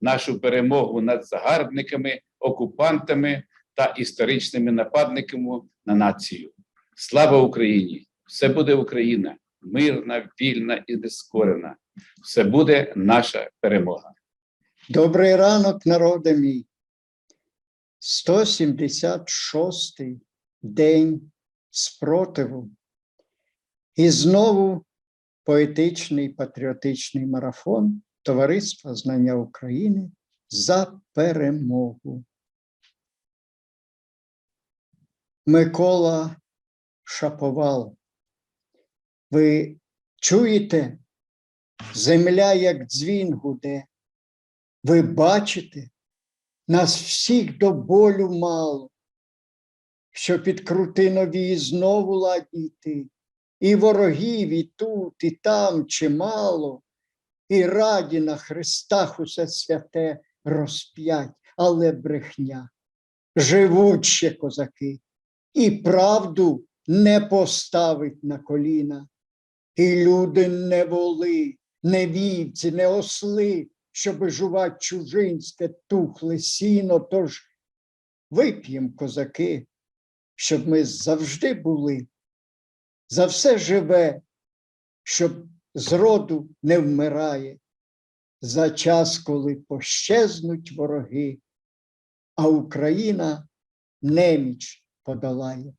нашу перемогу над загарбниками, окупантами та історичними нападниками на націю. Слава Україні! Все буде Україна, мирна, вільна і нескорена. Все буде наша перемога. Добрий ранок, народе мій. 176-й день спротиву. І знову поетичний патріотичний марафон Товариства Знання України за перемогу. Микола Шаповал. Ви чуєте? Земля, як дзвін гуде. Ви бачите, нас всіх до болю мало, що під крутинові знову ладні йти, і ворогів і тут, і там чимало, і раді на хрестах усе святе розп'ять, але брехня. Живуть ще козаки, і правду не поставить на коліна, і люди не воли, не вівці, не осли, щоби жувати чужинське тухле сіно, тож вип'єм, козаки, щоб ми завжди були, за все живе, щоб зроду не вмирає, за час, коли пощезнуть вороги, а Україна неміч подолає.